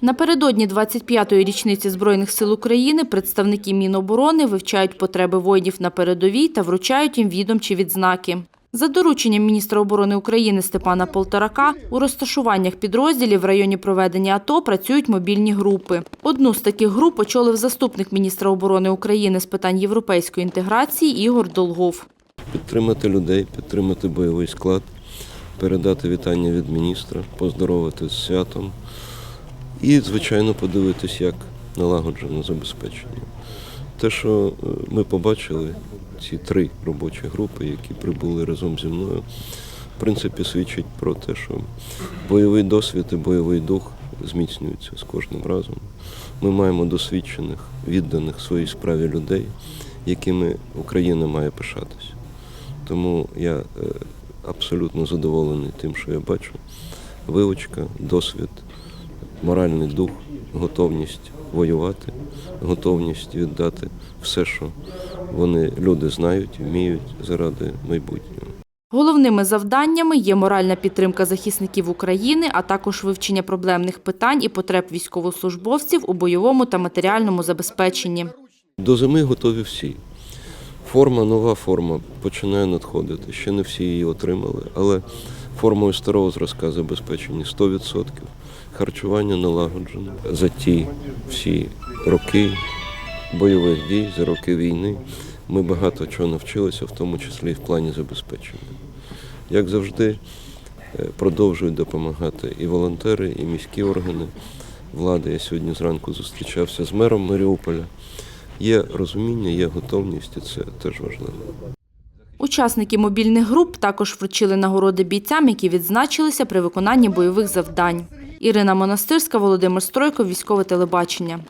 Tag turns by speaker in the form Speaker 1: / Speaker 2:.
Speaker 1: Напередодні 25-ї річниці Збройних сил України представники Міноборони вивчають потреби воїнів на передовій та вручають їм відомчі відзнаки. За дорученням міністра оборони України Степана Полторака у розташуваннях підрозділів в районі проведення АТО працюють мобільні групи. Одну з таких груп очолив заступник міністра оборони України з питань європейської інтеграції Ігор Долгов.
Speaker 2: підтримати людей, підтримати бойовий склад, передати вітання від міністра, поздоровити з святом і, звичайно, подивитись, як налагоджено забезпечення. Те, що е, ми побачили, ці три робочі групи, які прибули разом зі мною, в принципі, свідчить про те, що бойовий досвід і бойовий дух зміцнюються з кожним разом. Ми маємо досвідчених, відданих своїй справі людей, якими Україна має пишатися. Тому я е, абсолютно задоволений тим, що я бачу. Вивочка, досвід, моральний дух, готовність воювати, готовність віддати все, що вони люди знають, вміють заради майбутнього.
Speaker 1: Головними завданнями є моральна підтримка захисників України, а також вивчення проблемних питань і потреб військовослужбовців у бойовому та матеріальному забезпеченні.
Speaker 2: До зими готові всі. Форма, нова форма починає надходити. Ще не всі її отримали, але формою старого зразка забезпечені 100%. Харчування налагоджене. За ті всі роки бойових дій, за роки війни ми багато чого навчилися, в тому числі і в плані забезпечення. Як завжди, е, продовжують допомагати і волонтери, і міські органи влади. Я сьогодні зранку зустрічався з мером Маріуполя. Є розуміння, є готовність, і це теж важливо.
Speaker 1: Учасники мобільних груп також вручили нагороди бійцям, які відзначилися при виконанні бойових завдань. Ірина Монастирська, Володимир Стройко, Військове телебачення.